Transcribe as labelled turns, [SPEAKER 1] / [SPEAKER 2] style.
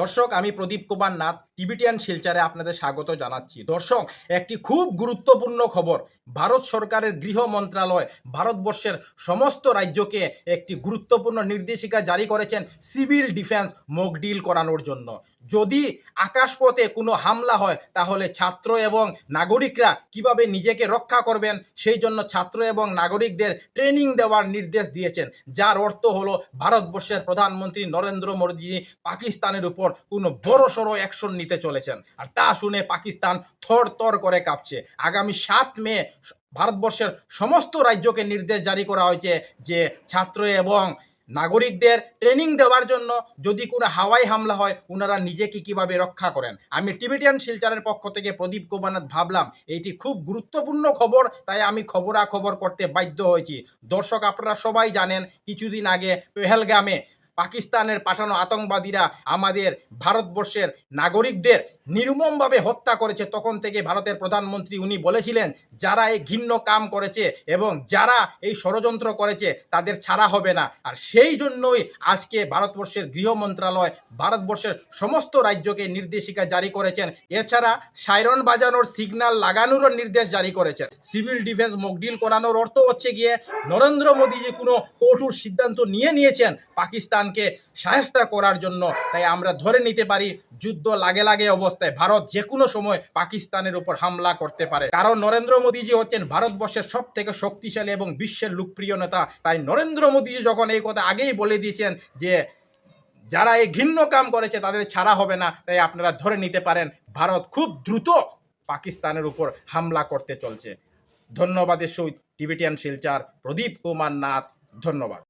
[SPEAKER 1] দর্শক, আমি প্রদীপ কুমার নাথ টিবিটিয়ান শিলচারে আপনাদের স্বাগত জানাচ্ছি। দর্শক, একটি খুব গুরুত্বপূর্ণ খবর। ভারত সরকারের গৃহ মন্ত্রণালয় ভারতবর্ষের সমস্ত রাজ্যকে একটি গুরুত্বপূর্ণ নির্দেশিকা জারি করেছেন সিভিল ডিফেন্স মক ডিল করানোর জন্য। যদি আকাশপথে কোনো হামলা হয়, তাহলে ছাত্র এবং নাগরিকরা কীভাবে নিজেকে রক্ষা করবেন? সেই জন্য ছাত্র এবং নাগরিকদের ট্রেনিং দেওয়ার নির্দেশ দিয়েছেন। যার অর্থ হলো, ভারতবর্ষের প্রধানমন্ত্রী নরেন্দ্র মোদী পাকিস্তানের উপর কোনো বড় সড়ো অ্যাকশন নিতে চলেছেন। আর তা শুনে পাকিস্তান থর থর করে কাঁপছে। আগামী সাত মে ভারতবর্ষের সমস্ত রাজ্যকে নির্দেশ জারি করা হয়েছে যে, ছাত্র এবং নাগরিকদের ট্রেনিং দেওয়ার জন্য যদি কোনো হাওয়াই হামলা হয় ওনারা নিজেকে কীভাবে রক্ষা করেন? আমি টিবেটিয়ান শিলচারের পক্ষ থেকে প্রদীপ কুমারনাথ ভাবলাম, এইটি খুব গুরুত্বপূর্ণ খবর, তাই আমি খবরাখবর করতে বাধ্য হয়েছি। দর্শক, আপনারা সবাই জানেন, কিছুদিন আগে পেহেলগামে পাকিস্তানের পাঠানো আতঙ্কবাদীরা আমাদের ভারতবর্ষের নাগরিকদের নির্মমভাবে হত্যা করেছে। তখন থেকে ভারতের প্রধানমন্ত্রী উনি বলেছিলেন, যারা এই ঘিন্ন কাম করেছে এবং যারা এই ষড়যন্ত্র করেছে, তাদের ছাড়া হবে না। আর সেই জন্যই আজকে ভারতবর্ষের গৃহ মন্ত্রণালয় ভারতবর্ষের সমস্ত রাজ্যকে নির্দেশিকা জারি করেছেন। এছাড়া সাইরন বাজানোর সিগন্যাল লাগানোরও নির্দেশ জারি করেছেন। সিভিল ডিফেন্স মকডিল করানোর অর্থ হচ্ছে গিয়ে, নরেন্দ্র মোদী যে কোনো কঠোর সিদ্ধান্ত নিয়ে নিয়েছেন। পাকিস্তানকে সাহেস্তা করার জন্য। তাই আমরা ধরে নিতে পারি, যুদ্ধ লাগে লাগে অবস্থায় ভারত যে কোনো সময় পাকিস্তানের উপর হামলা করতে পারে। কারণ নরেন্দ্র মোদীজি হচ্ছেন ভারতবর্ষের সব থেকে শক্তিশালী এবং বিশ্বের লোকপ্রিয় নেতা। তাই নরেন্দ্র মোদীজি যখন এই কথা আগেই বলে দিয়েছেন যে, যারা এই ঘিন্ন কাম করেছে তাদের ছাড়া হবে না, তাই আপনারা ধরে নিতে পারেন, ভারত খুব দ্রুত পাকিস্তানের উপর হামলা করতে চলছে। ধন্যবাদের সহিত টিবেটিয়ান শিলচার, প্রদীপ কুমার নাথ, ধন্যবাদ।